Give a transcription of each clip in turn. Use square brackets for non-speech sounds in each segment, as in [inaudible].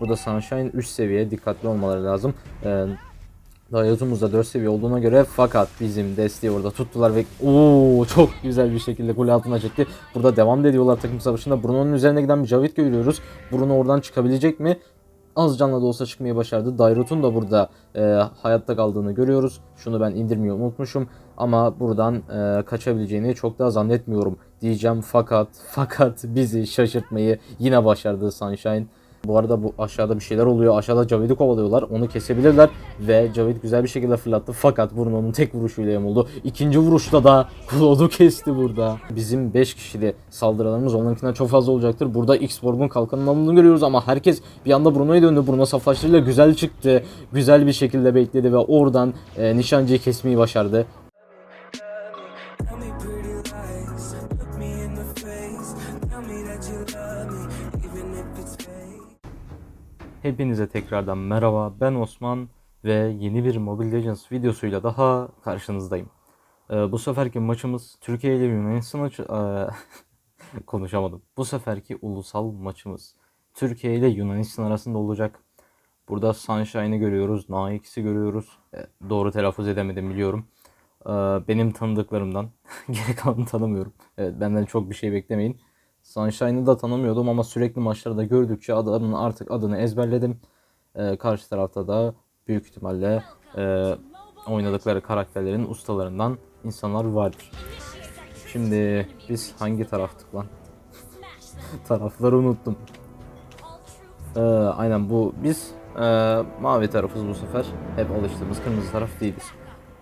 Burada Sunshine 3 seviye dikkatli olmaları lazım. Ee, Dayatımız da 4 seviye olduğuna göre fakat bizim desteği orada tuttular ve ooo çok güzel bir şekilde gol altına çekti. Burada devam ediyorlar takım savaşında. Bruno'nun üzerine giden bir Cavit görüyoruz. Bruno oradan çıkabilecek mi? Az canla da olsa çıkmayı başardı. Dairut'un da burada e, hayatta kaldığını görüyoruz. Şunu ben indirmeyi unutmuşum. Ama buradan e, kaçabileceğini çok daha zannetmiyorum diyeceğim. Fakat fakat bizi şaşırtmayı yine başardı Sunshine. Bu arada bu aşağıda bir şeyler oluyor. Aşağıda Cavid'i kovalıyorlar. Onu kesebilirler. Ve Cavid güzel bir şekilde fırlattı. Fakat Bruno'nun tek vuruşuyla yamuldu. İkinci vuruşta da [laughs] Claude'u kesti burada. Bizim 5 kişili saldırılarımız onlarınkinden çok fazla olacaktır. Burada X-Borg'un kalkanının alındığını görüyoruz ama herkes bir anda Bruno'ya döndü. Bruno saflaştırıyla güzel çıktı. Güzel bir şekilde bekledi ve oradan e, nişancıyı kesmeyi başardı. Hepinize tekrardan merhaba. Ben Osman ve yeni bir Mobile Legends videosuyla daha karşınızdayım. Ee, bu seferki maçımız Türkiye ile Yunanistan maçı... Ee, [laughs] konuşamadım. Bu seferki ulusal maçımız Türkiye ile Yunanistan arasında olacak. Burada Sunshine'ı görüyoruz, Naix'i görüyoruz. Ee, doğru telaffuz edemedim biliyorum. Ee, benim tanıdıklarımdan [laughs] geri kalanı tanımıyorum. Evet, benden çok bir şey beklemeyin. Sunshine'ı da tanımıyordum ama sürekli maçlarda gördükçe adamın artık adını ezberledim. Ee, karşı tarafta da büyük ihtimalle e, oynadıkları karakterlerin ustalarından insanlar vardır. Şimdi biz hangi taraftık lan? [laughs] Tarafları unuttum. Ee, aynen bu biz e, mavi tarafız bu sefer. Hep alıştığımız kırmızı taraf değiliz.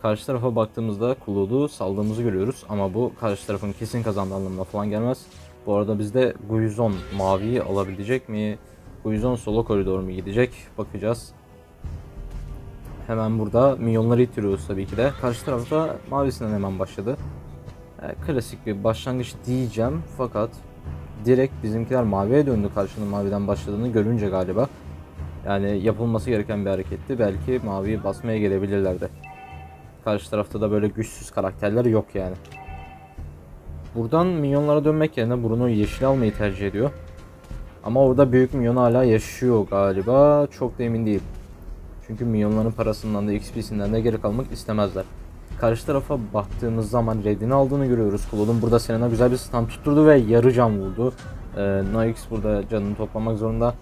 Karşı tarafa baktığımızda Kulud'u saldığımızı görüyoruz ama bu karşı tarafın kesin kazandığı anlamına falan gelmez. Bu arada bizde Guizon maviyi alabilecek mi? Guizon solo koridor mu gidecek? Bakacağız. Hemen burada milyonları itiriyoruz tabii ki de. Karşı tarafta mavisinden hemen başladı. E, klasik bir başlangıç diyeceğim fakat direkt bizimkiler maviye döndü karşının maviden başladığını görünce galiba. Yani yapılması gereken bir hareketti. Belki maviyi basmaya gelebilirlerdi. Karşı tarafta da böyle güçsüz karakterler yok yani. Buradan minyonlara dönmek yerine Bruno'yu yeşil almayı tercih ediyor. Ama orada büyük minyon hala yaşıyor galiba. Çok da emin değilim. Çünkü minyonların parasından da XP'sinden de geri kalmak istemezler. Karşı tarafa baktığımız zaman redini aldığını görüyoruz. Claude'un burada Serena güzel bir stun tutturdu ve yarı can vurdu. Ee, Naix burada canını toplamak zorunda.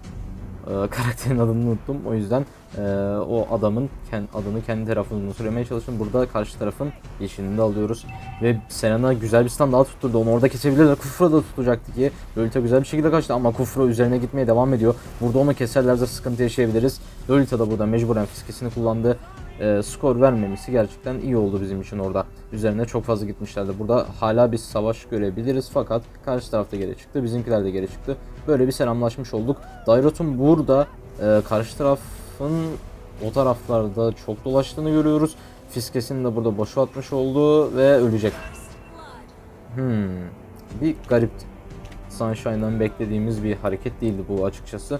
Ee, [laughs] karakterin adını unuttum. O yüzden e, o adamın kend, adını kendi tarafından söylemeye çalıştım. Burada karşı tarafın yeşilini de alıyoruz. Ve Serena güzel bir stun daha tutturdu. Onu orada kesebilirler. Kufra da tutacaktı ki. Lolita güzel bir şekilde kaçtı ama Kufra üzerine gitmeye devam ediyor. Burada onu keserlerse sıkıntı yaşayabiliriz. Lolita da burada mecburen fiskesini kullandı. E, skor vermemesi gerçekten iyi oldu bizim için orada. Üzerine çok fazla gitmişlerdi. Burada hala bir savaş görebiliriz fakat karşı tarafta geri çıktı. Bizimkiler de geri çıktı. Böyle bir selamlaşmış olduk. Dairot'un burada e, karşı tarafın o taraflarda çok dolaştığını görüyoruz. Fiskesini de burada boşa atmış oldu ve ölecek. Hmm. Bir garipti. Sunshine'dan beklediğimiz bir hareket değildi bu açıkçası.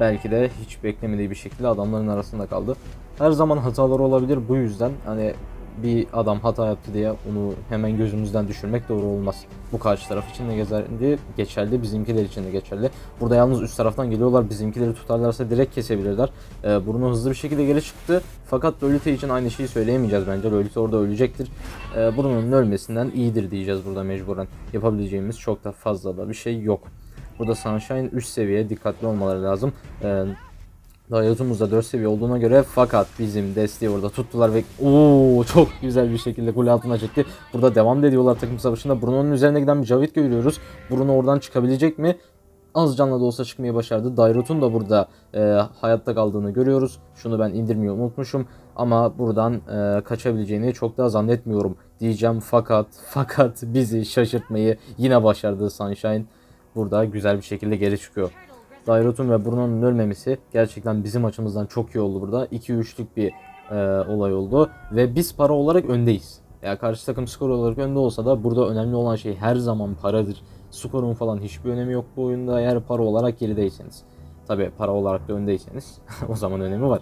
Belki de hiç beklemediği bir şekilde adamların arasında kaldı. Her zaman hatalar olabilir bu yüzden hani bir adam hata yaptı diye onu hemen gözümüzden düşürmek doğru olmaz. Bu karşı taraf için de geçerli, geçerli bizimkiler için de geçerli. Burada yalnız üst taraftan geliyorlar bizimkileri tutarlarsa direkt kesebilirler. Ee, Bruno hızlı bir şekilde geri çıktı. Fakat Lolita için aynı şeyi söyleyemeyeceğiz bence. Lolita orada ölecektir. Ee, Bruno'nun ölmesinden iyidir diyeceğiz burada mecburen. Yapabileceğimiz çok da fazla da bir şey yok. Burada Sunshine 3 seviye dikkatli olmaları lazım. Ee, Dayatımız da 4 seviye olduğuna göre fakat bizim desteği orada tuttular ve ooo çok güzel bir şekilde gol altına çekti. Burada devam ediyorlar takım savaşında. Bruno'nun üzerine giden bir Cavit görüyoruz. Bruno oradan çıkabilecek mi? Az canla da olsa çıkmayı başardı. Dairut'un da burada e, hayatta kaldığını görüyoruz. Şunu ben indirmeyi unutmuşum. Ama buradan e, kaçabileceğini çok daha zannetmiyorum diyeceğim. Fakat fakat bizi şaşırtmayı yine başardı Sunshine. Burada güzel bir şekilde geri çıkıyor. Dairut'un ve Bruno'nun ölmemesi gerçekten bizim açımızdan çok iyi oldu burada. 2-3'lük bir e, olay oldu ve biz para olarak öndeyiz. Ya karşı takım skor olarak önde olsa da burada önemli olan şey her zaman paradır. Skorun falan hiçbir önemi yok bu oyunda eğer para olarak gerideyseniz. Tabi para olarak da öndeyseniz [laughs] o zaman önemi var.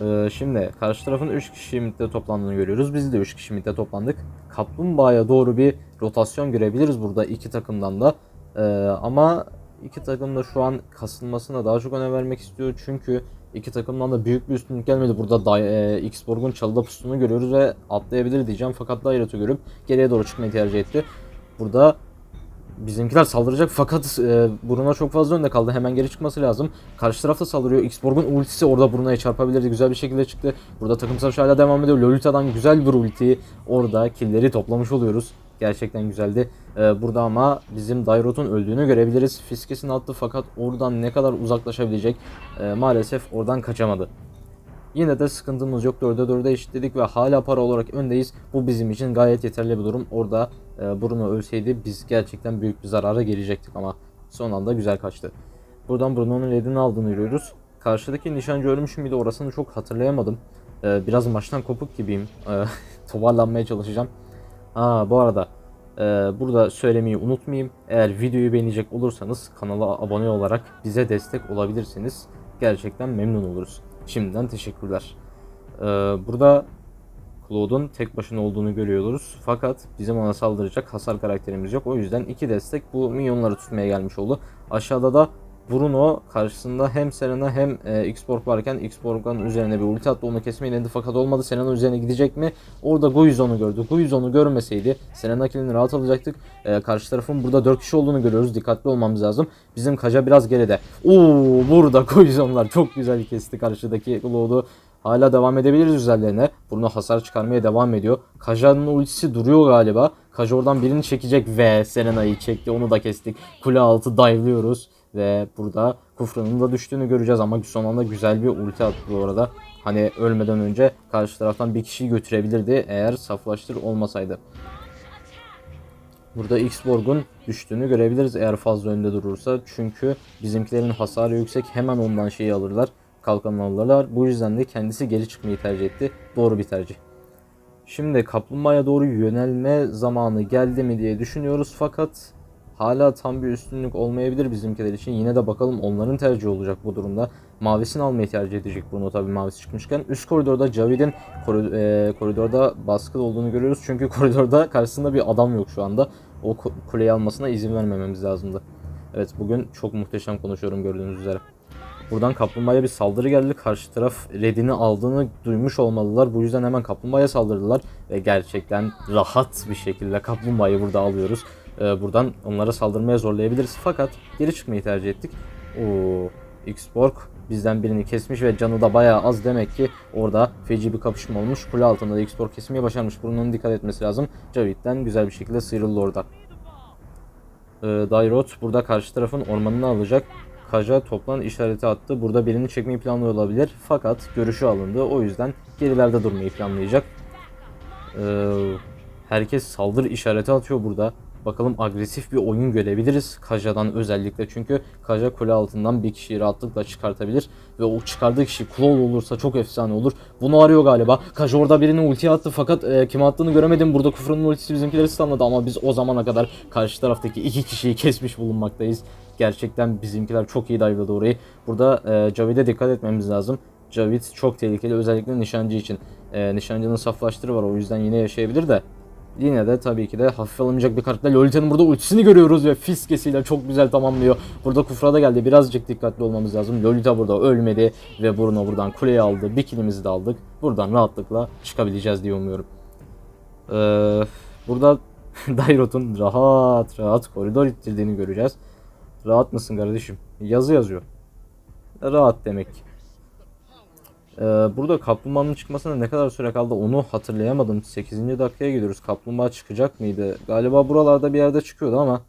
Ee, şimdi karşı tarafın 3 kişi midde toplandığını görüyoruz. Biz de 3 kişi midde toplandık. Kaplumbağa'ya doğru bir rotasyon görebiliriz burada iki takımdan da. Ee, ama İki takım da şu an kasılmasına daha çok önem vermek istiyor. Çünkü iki takımdan da büyük bir üstünlük gelmedi. Burada Day- e, X-Borg'un çalıda pustuğunu görüyoruz ve atlayabilir diyeceğim. Fakat Dairat'ı görüp geriye doğru çıkmayı tercih etti. Burada bizimkiler saldıracak fakat e, Bruno çok fazla önde kaldı. Hemen geri çıkması lazım. Karşı tarafta saldırıyor. X-Borg'un ultisi orada Bruno'ya çarpabilirdi. Güzel bir şekilde çıktı. Burada takım savaşı hala devam ediyor. Lolita'dan güzel bir ulti. Orada killleri toplamış oluyoruz. Gerçekten güzeldi. E, burada ama bizim Dairot'un öldüğünü görebiliriz. Fiskesini attı fakat oradan ne kadar uzaklaşabilecek e, maalesef oradan kaçamadı. Yine de sıkıntımız yok. 4'e 4'e eşitledik ve hala para olarak öndeyiz. Bu bizim için gayet yeterli bir durum. Orada e, Bruno ölseydi biz gerçekten büyük bir zarara gelecektik ama son anda güzel kaçtı. Buradan Bruno'nun ledini aldığını görüyoruz. Karşıdaki nişancı ölmüş müydü orasını çok hatırlayamadım. E, biraz maçtan kopuk gibiyim. E, [laughs] toparlanmaya çalışacağım. Aa bu arada e, burada söylemeyi unutmayayım. Eğer videoyu beğenecek olursanız kanala abone olarak bize destek olabilirsiniz. Gerçekten memnun oluruz. Şimdiden teşekkürler. Ee, burada Claude'un tek başına olduğunu görüyoruz. Fakat bizim ona saldıracak hasar karakterimiz yok. O yüzden iki destek bu minyonları tutmaya gelmiş oldu. Aşağıda da Bruno karşısında hem Serena hem e, X-Borg varken X-Borg'un üzerine bir ulti attı onu kesmeyi denedi fakat olmadı. Serena üzerine gidecek mi? Orada Guizon'u gördü. Guizon'u görmeseydi Serena killini rahat alacaktık. E, karşı tarafın burada 4 kişi olduğunu görüyoruz. Dikkatli olmamız lazım. Bizim Kaja biraz geride. Oo burada [laughs] Guizon'lar çok güzel kesti karşıdaki Claude'u. Hala devam edebiliriz üzerlerine. Bruno hasar çıkarmaya devam ediyor. Kaja'nın ultisi duruyor galiba. Kaja oradan birini çekecek ve Serena'yı çekti. Onu da kestik. Kule altı dive'lıyoruz. Ve burada Kufra'nın da düştüğünü göreceğiz ama son anda güzel bir ulti attı bu arada. Hani ölmeden önce karşı taraftan bir kişiyi götürebilirdi eğer saflaştır olmasaydı. Burada X-Borg'un düştüğünü görebiliriz eğer fazla önde durursa. Çünkü bizimkilerin hasarı yüksek hemen ondan şeyi alırlar. Kalkanını alırlar. Bu yüzden de kendisi geri çıkmayı tercih etti. Doğru bir tercih. Şimdi kaplumbağaya doğru yönelme zamanı geldi mi diye düşünüyoruz fakat hala tam bir üstünlük olmayabilir bizimkiler için. Yine de bakalım onların tercihi olacak bu durumda. Mavisini almayı tercih edecek Bruno tabii mavisi çıkmışken. Üst koridorda Javid'in kori- e, koridorda baskılı olduğunu görüyoruz. Çünkü [laughs] koridorda karşısında bir adam yok şu anda. O ku- kuleyi almasına izin vermememiz lazımdı. Evet bugün çok muhteşem konuşuyorum gördüğünüz üzere. Buradan kaplumbağaya bir saldırı geldi. Karşı taraf redini aldığını duymuş olmalılar. Bu yüzden hemen kaplumbağaya saldırdılar. Ve gerçekten rahat bir şekilde kaplumbağayı burada alıyoruz. Ee, buradan onlara saldırmaya zorlayabiliriz. Fakat geri çıkmayı tercih ettik. Oo, X-Borg bizden birini kesmiş ve canı da bayağı az demek ki orada feci bir kapışma olmuş. Kule altında da X-Borg kesmeyi başarmış. Bunun dikkat etmesi lazım. Javid'den güzel bir şekilde sıyrıldı orada. Ee, Dairot burada karşı tarafın ormanını alacak. Kaja toplan işareti attı. Burada birini çekmeyi planlıyor olabilir. Fakat görüşü alındı. O yüzden gerilerde durmayı planlayacak. Ee, herkes saldırı işareti atıyor burada. Bakalım agresif bir oyun görebiliriz Kaja'dan özellikle. Çünkü Kaja kule altından bir kişiyi rahatlıkla çıkartabilir. Ve o çıkardığı kişi Claw olursa çok efsane olur. Bunu arıyor galiba. Kaja orada birini ulti attı fakat e, kime attığını göremedim. Burada Kufra'nın ultisi bizimkileri stunladı ama biz o zamana kadar karşı taraftaki iki kişiyi kesmiş bulunmaktayız. Gerçekten bizimkiler çok iyi dive'ladı orayı. Burada e, Javid'e dikkat etmemiz lazım. Javid çok tehlikeli özellikle nişancı için. E, nişancının saflaştırı var o yüzden yine yaşayabilir de. Yine de tabii ki de hafif alınmayacak bir karakter. Lolita'nın burada ultisini görüyoruz ve fiskesiyle çok güzel tamamlıyor. Burada Kufra da geldi. Birazcık dikkatli olmamız lazım. Lolita burada ölmedi ve Bruno buradan kuleyi aldı. Bir killimizi de aldık. Buradan rahatlıkla çıkabileceğiz diye umuyorum. Ee, burada [laughs] Dairot'un rahat rahat koridor ittirdiğini göreceğiz. Rahat mısın kardeşim? Yazı yazıyor. Rahat demek ki. Ee, burada kaplumbağanın çıkmasına ne kadar süre kaldı onu hatırlayamadım. 8. dakikaya gidiyoruz. Kaplumbağa çıkacak mıydı? Galiba buralarda bir yerde çıkıyordu ama.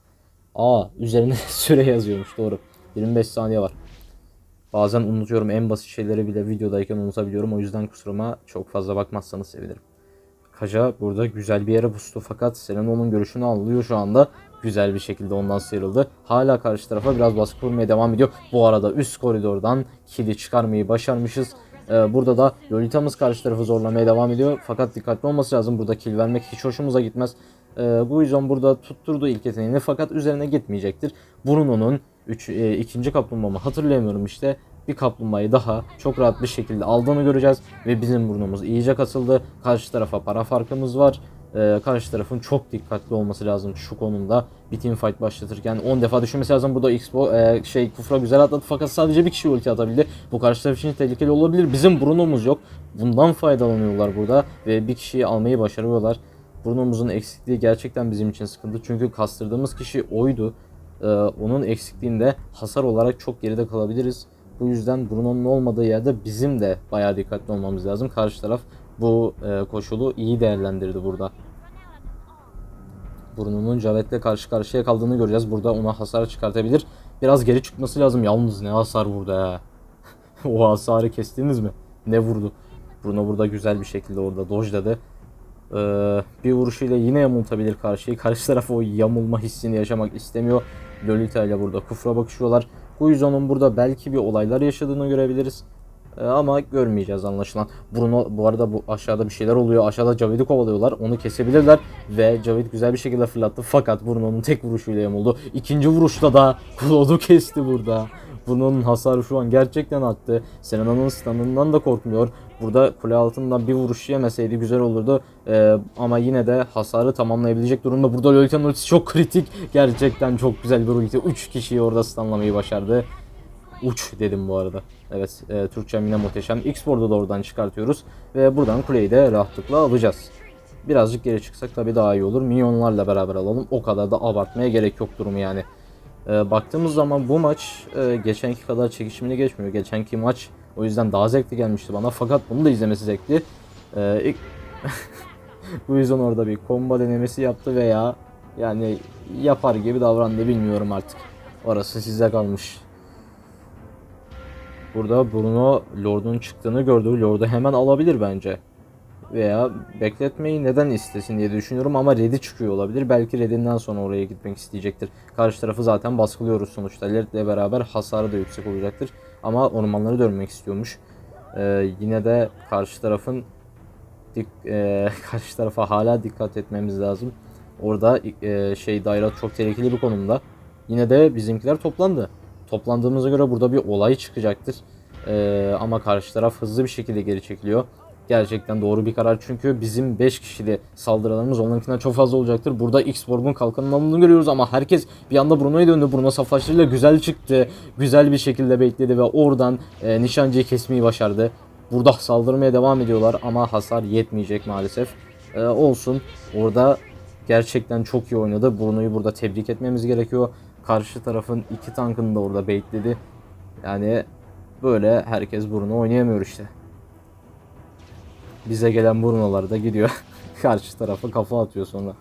Aa üzerine [laughs] süre yazıyormuş doğru. 25 saniye var. Bazen unutuyorum en basit şeyleri bile videodayken unutabiliyorum. O yüzden kusuruma çok fazla bakmazsanız sevinirim. Kaja burada güzel bir yere pustu fakat Seleno'nun görüşünü alıyor şu anda. Güzel bir şekilde ondan sıyrıldı. Hala karşı tarafa biraz baskı kurmaya devam ediyor. Bu arada üst koridordan kili çıkarmayı başarmışız. Ee, burada da Lolita'mız karşı tarafı zorlamaya devam ediyor. Fakat dikkatli olması lazım. Burada kill vermek hiç hoşumuza gitmez. Ee, Guizon burada tutturdu ilk yeteneğini fakat üzerine gitmeyecektir. Bruno'nun e, ikinci kaplumbağamı hatırlayamıyorum işte. Bir kaplumbağayı daha çok rahat bir şekilde aldığını göreceğiz. Ve bizim burnumuz iyice kasıldı. Karşı tarafa para farkımız var. Ee, karşı tarafın çok dikkatli olması lazım şu konumda. Bir team fight başlatırken 10 defa düşünmesi lazım. Burada Expo e, şey Kufra güzel atladı fakat sadece bir kişi ulti atabildi. Bu karşı taraf için tehlikeli olabilir. Bizim Bruno'muz yok. Bundan faydalanıyorlar burada ve bir kişiyi almayı başarıyorlar. Bruno'muzun eksikliği gerçekten bizim için sıkıntı. Çünkü kastırdığımız kişi oydu. Ee, onun eksikliğinde hasar olarak çok geride kalabiliriz. Bu yüzden Bruno'nun olmadığı yerde bizim de bayağı dikkatli olmamız lazım. Karşı taraf bu e, koşulu iyi değerlendirdi burada. Bruno'nun Javet'le karşı karşıya kaldığını göreceğiz. Burada ona hasar çıkartabilir. Biraz geri çıkması lazım. Yalnız ne hasar vurdu ha. [laughs] o hasarı kestiniz mi? Ne vurdu? Bruno burada güzel bir şekilde orada dojladı. Ee, bir vuruşuyla yine yamultabilir karşıyı. Karşı taraf o yamulma hissini yaşamak istemiyor. Lolita ile burada kufra bakışıyorlar. Guizon'un burada belki bir olaylar yaşadığını görebiliriz. Ee, ama görmeyeceğiz anlaşılan. Bruno bu arada bu aşağıda bir şeyler oluyor. Aşağıda Javid'i kovalıyorlar. Onu kesebilirler ve Javid güzel bir şekilde fırlattı. Fakat Bruno'nun tek vuruşuyla yamuldu. İkinci vuruşta da [laughs] Claude'u kesti burada. Bunun hasarı şu an gerçekten arttı. Serena'nın standından da korkmuyor. Burada kule altından bir vuruş yemeseydi güzel olurdu. Ee, ama yine de hasarı tamamlayabilecek durumda. Burada Lolita'nın ultisi çok kritik. Gerçekten çok güzel bir ulti. 3 kişiyi orada stunlamayı başardı. Uç dedim bu arada. Evet e, Türkçem yine muhteşem. X-Board'u da oradan çıkartıyoruz. Ve buradan kuleyi de rahatlıkla alacağız. Birazcık geri çıksak tabii daha iyi olur. Minyonlarla beraber alalım. O kadar da abartmaya gerek yok durumu yani. E, baktığımız zaman bu maç e, geçenki kadar çekişmeli geçmiyor. Geçenki maç o yüzden daha zevkli gelmişti bana. Fakat bunu da izlemesi zevkli. E, ilk... [laughs] bu yüzden orada bir combo denemesi yaptı veya yani yapar gibi davrandı bilmiyorum artık. Orası size kalmış. Burada Bruno Lord'un çıktığını gördü. Lord'u hemen alabilir bence. Veya bekletmeyi neden istesin diye düşünüyorum ama Red'i çıkıyor olabilir. Belki Red'inden sonra oraya gitmek isteyecektir. Karşı tarafı zaten baskılıyoruz sonuçta. Red'le beraber hasarı da yüksek olacaktır. Ama ormanları dönmek istiyormuş. Ee, yine de karşı tarafın dik, e, [laughs] karşı tarafa hala dikkat etmemiz lazım. Orada e, şey Dairat çok tehlikeli bir konumda. Yine de bizimkiler toplandı. Toplandığımıza göre burada bir olay çıkacaktır. Ee, ama karşı taraf hızlı bir şekilde geri çekiliyor. Gerçekten doğru bir karar çünkü bizim 5 kişili saldırılarımız onlarınkinden çok fazla olacaktır. Burada X-Borb'un kalkanının alındığını görüyoruz ama herkes bir anda Bruno'ya döndü. Bruno saflaştırıyla güzel çıktı. Güzel bir şekilde bekledi ve oradan e, nişancıyı kesmeyi başardı. Burada saldırmaya devam ediyorlar ama hasar yetmeyecek maalesef. Ee, olsun. Orada gerçekten çok iyi oynadı. Bruno'yu burada tebrik etmemiz gerekiyor. Karşı tarafın iki tankını da orada bekledi. Yani böyle herkes Bruno oynayamıyor işte. Bize gelen Bruno'lar da gidiyor. [laughs] Karşı tarafa kafa atıyor sonra.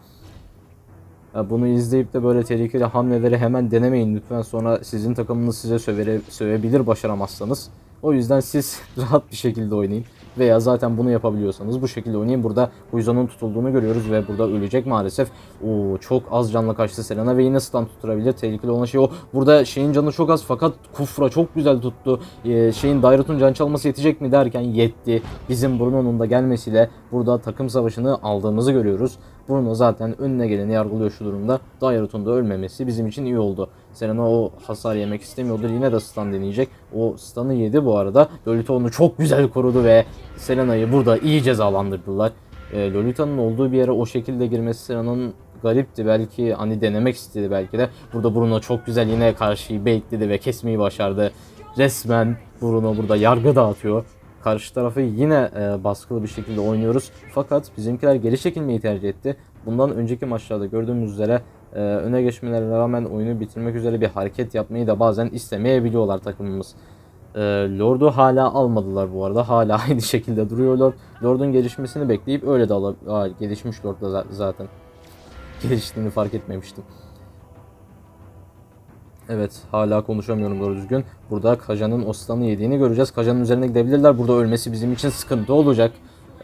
Ya bunu izleyip de böyle tehlikeli hamleleri hemen denemeyin lütfen. Sonra sizin takımınız size sövere, sövebilir başaramazsanız. O yüzden siz [laughs] rahat bir şekilde oynayın. Veya zaten bunu yapabiliyorsanız bu şekilde oynayın. Burada Huizon'un tutulduğunu görüyoruz ve burada ölecek maalesef. Oo çok az canla kaçtı Selena ve yine stun tutturabilir. Tehlikeli olan şey o. Burada şeyin canı çok az fakat Kufra çok güzel tuttu. Ee, şeyin Dairat'un can çalması yetecek mi derken yetti. Bizim Bruno'nun da gelmesiyle burada takım savaşını aldığımızı görüyoruz. Bruno zaten önüne geleni yargılıyor şu durumda. Dairat'un da ölmemesi bizim için iyi oldu. Selena o hasar yemek istemiyordur. Yine de stun deneyecek. O stun'ı yedi bu arada. Lolita onu çok güzel korudu ve Selena'yı burada iyi cezalandırdılar. E, Lolita'nın olduğu bir yere o şekilde girmesi Selena'nın garipti. Belki hani denemek istedi belki de. Burada Bruno çok güzel yine karşıyı bekledi ve kesmeyi başardı. Resmen Bruno burada yargı dağıtıyor. Karşı tarafı yine e, baskılı bir şekilde oynuyoruz. Fakat bizimkiler geri çekilmeyi tercih etti. Bundan önceki maçlarda gördüğümüz üzere e, öne geçmelerine rağmen oyunu bitirmek üzere bir hareket yapmayı da bazen istemeyebiliyorlar takımımız. E, Lord'u hala almadılar bu arada. Hala [laughs] aynı şekilde duruyor Lord. Lord'un gelişmesini bekleyip öyle de alab... Aa, gelişmiş Lord da za- zaten. Geliştiğini fark etmemiştim. Evet hala konuşamıyorum doğru düzgün. Burada Kaja'nın Oslan'ı yediğini göreceğiz. Kaja'nın üzerine gidebilirler. Burada ölmesi bizim için sıkıntı olacak.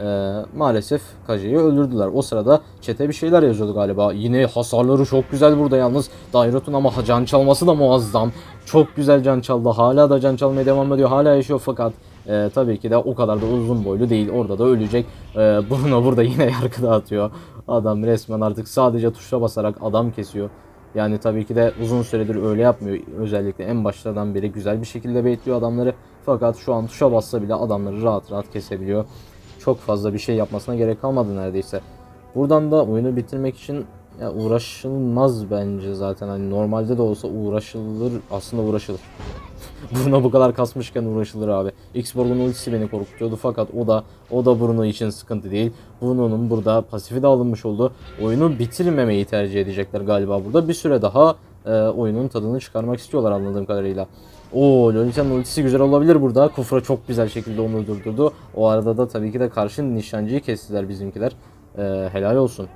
Ee, maalesef Kaja'yı öldürdüler. O sırada çete bir şeyler yazıyordu galiba. Yine hasarları çok güzel burada yalnız. Dairot'un ama can çalması da muazzam. Çok güzel can çaldı. Hala da can çalmaya devam ediyor. Hala yaşıyor fakat e, tabii ki de o kadar da uzun boylu değil. Orada da ölecek. E, Bruno burada yine [laughs] yargı dağıtıyor. Adam resmen artık sadece tuşa basarak adam kesiyor. Yani tabii ki de uzun süredir öyle yapmıyor. Özellikle en başlardan beri güzel bir şekilde bekliyor adamları. Fakat şu an tuşa bassa bile adamları rahat rahat kesebiliyor. Çok fazla bir şey yapmasına gerek kalmadı neredeyse. Buradan da oyunu bitirmek için ya uğraşılmaz bence zaten. Hani normalde de olsa uğraşılır. Aslında uğraşılır. Bruno bu kadar kasmışken uğraşılır abi. X-Borg'un ultisi beni korkutuyordu fakat o da o da Bruno için sıkıntı değil. Bruno'nun burada pasifi de alınmış oldu. Oyunu bitirmemeyi tercih edecekler galiba burada. Bir süre daha e, oyunun tadını çıkarmak istiyorlar anladığım kadarıyla. Oo Lolita'nın ultisi güzel olabilir burada. Kufra çok güzel şekilde onu durdurdu. O arada da tabii ki de karşı nişancıyı kestiler bizimkiler. E, helal olsun.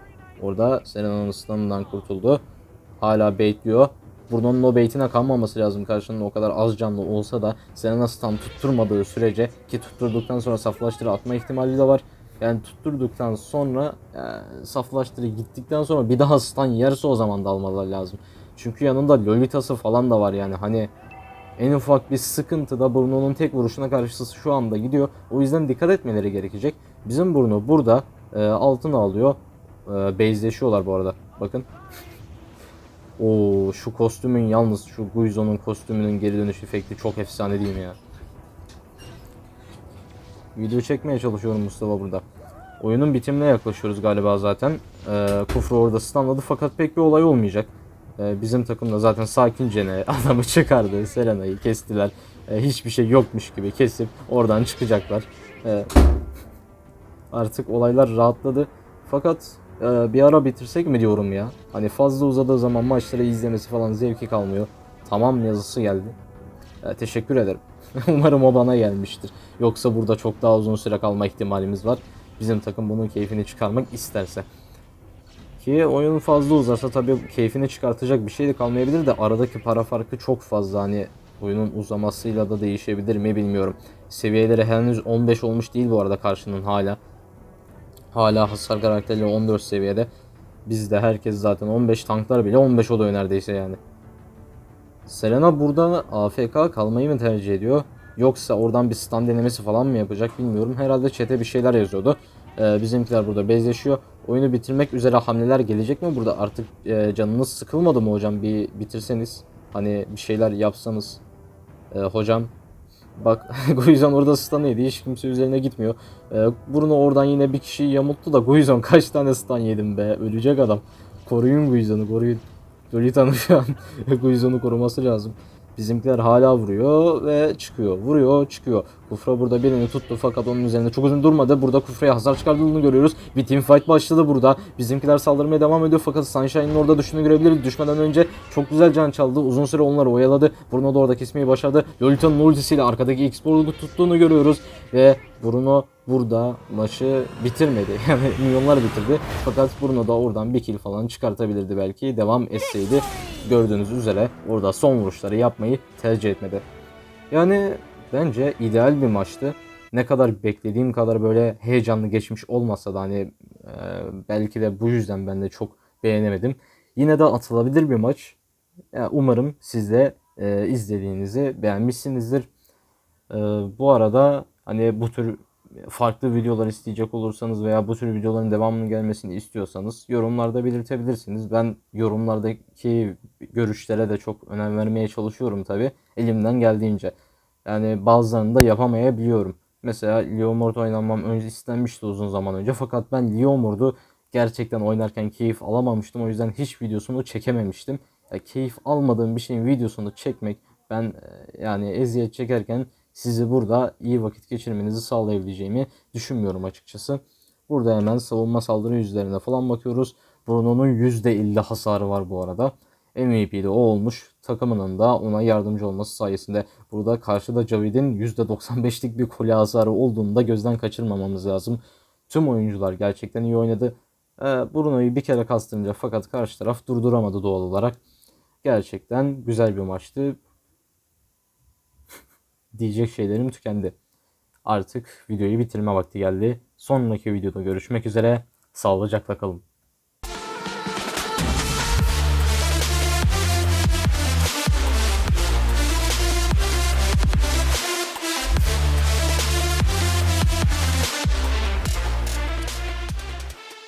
Orada Serena'nın ıslanından kurtuldu. Hala baitliyor. Bruno'nun o baitine kalmaması lazım karşında o kadar az canlı olsa da Serena stun tutturmadığı sürece ki tutturduktan sonra saflaştırı atma ihtimali de var. Yani tutturduktan sonra e, saflaştırı gittikten sonra bir daha stun yerse o zaman da almalar lazım. Çünkü yanında Lolita'sı falan da var yani hani en ufak bir sıkıntı da Bruno'nun tek vuruşuna karşı şu anda gidiyor. O yüzden dikkat etmeleri gerekecek. Bizim Bruno burada e, altın alıyor. E, base'leşiyorlar bu arada. Bakın. Oo şu kostümün yalnız şu Guizon'un kostümünün geri dönüş efekti çok efsane değil mi ya? Video çekmeye çalışıyorum Mustafa burada. Oyunun bitimine yaklaşıyoruz galiba zaten. Ee, Kufru orada stunladı fakat pek bir olay olmayacak. Ee, bizim takım da zaten sakince ne [laughs] adamı çıkardı. Selena'yı kestiler. Ee, hiçbir şey yokmuş gibi kesip oradan çıkacaklar. Ee, artık olaylar rahatladı. Fakat e, bir ara bitirsek mi diyorum ya. Hani fazla uzadığı zaman maçları izlemesi falan zevki kalmıyor. Tamam yazısı geldi. E, teşekkür ederim. [laughs] Umarım o bana gelmiştir. Yoksa burada çok daha uzun süre kalma ihtimalimiz var. Bizim takım bunun keyfini çıkarmak isterse. Ki oyun fazla uzarsa tabii keyfini çıkartacak bir şey de kalmayabilir de aradaki para farkı çok fazla hani oyunun uzamasıyla da değişebilir mi bilmiyorum. Seviyeleri henüz 15 olmuş değil bu arada karşının hala. Hala hasar karakterleri 14 seviyede. Bizde herkes zaten 15 tanklar bile 15 oluyor neredeyse yani. Selena burada AFK kalmayı mı tercih ediyor? Yoksa oradan bir stand denemesi falan mı yapacak bilmiyorum. Herhalde chat'e bir şeyler yazıyordu. Ee, bizimkiler burada bezleşiyor. Oyunu bitirmek üzere hamleler gelecek mi burada? Artık e, canınız sıkılmadı mı hocam? Bir bitirseniz. Hani bir şeyler yapsanız. Ee, hocam Bak [laughs] Guizon orada stun yedi. Hiç kimse üzerine gitmiyor. Ee, Bruno oradan yine bir kişiyi yamulttu da Guizon [laughs] kaç tane stun yedim be. Ölecek adam. Koruyun Guizon'u koruyun. Lolita'nın şu an Guizon'u koruması lazım. Bizimkiler hala vuruyor ve çıkıyor. Vuruyor çıkıyor. Kufra burada birini tuttu fakat onun üzerinde çok uzun durmadı. Burada Kufra'ya hasar çıkardığını görüyoruz. Bir team fight başladı burada. Bizimkiler saldırmaya devam ediyor fakat Sunshine'ın orada düştüğünü görebiliriz. Düşmeden önce çok güzel can çaldı. Uzun süre onları oyaladı. Bruno da orada kesmeyi başardı. Lolita'nın ultisiyle arkadaki X-Borg'u tuttuğunu görüyoruz. Ve Bruno burada maçı bitirmedi. [laughs] Yani milyonlar bitirdi. Fakat Bruno da oradan bir kill falan çıkartabilirdi belki. Devam etseydi gördüğünüz üzere orada son vuruşları yapmayı tercih etmedi. Yani bence ideal bir maçtı. Ne kadar beklediğim kadar böyle heyecanlı geçmiş olmasa da hani e, belki de bu yüzden ben de çok beğenemedim. Yine de atılabilir bir maç. Yani umarım siz de e, izlediğinizi beğenmişsinizdir. E, bu arada hani bu tür farklı videolar isteyecek olursanız veya bu tür videoların devamının gelmesini istiyorsanız yorumlarda belirtebilirsiniz. Ben yorumlardaki görüşlere de çok önem vermeye çalışıyorum tabi elimden geldiğince. Yani bazılarını da yapamayabiliyorum. Mesela Leomord oynamam önce istenmişti uzun zaman önce fakat ben Leomord'u gerçekten oynarken keyif alamamıştım. O yüzden hiç videosunu çekememiştim. Ya, keyif almadığım bir şeyin videosunu çekmek ben e, yani eziyet çekerken sizi burada iyi vakit geçirmenizi sağlayabileceğimi düşünmüyorum açıkçası. Burada hemen savunma saldırı yüzlerine falan bakıyoruz. Bruno'nun %50 hasarı var bu arada. MVP de o olmuş. Takımının da ona yardımcı olması sayesinde burada karşıda Javid'in %95'lik bir kule hasarı olduğunu da gözden kaçırmamamız lazım. Tüm oyuncular gerçekten iyi oynadı. Ee, Bruno'yu bir kere kastırınca fakat karşı taraf durduramadı doğal olarak. Gerçekten güzel bir maçtı. Diyecek şeylerim tükendi. Artık videoyu bitirme vakti geldi. Sonraki videoda görüşmek üzere. Sağlıcakla kalın.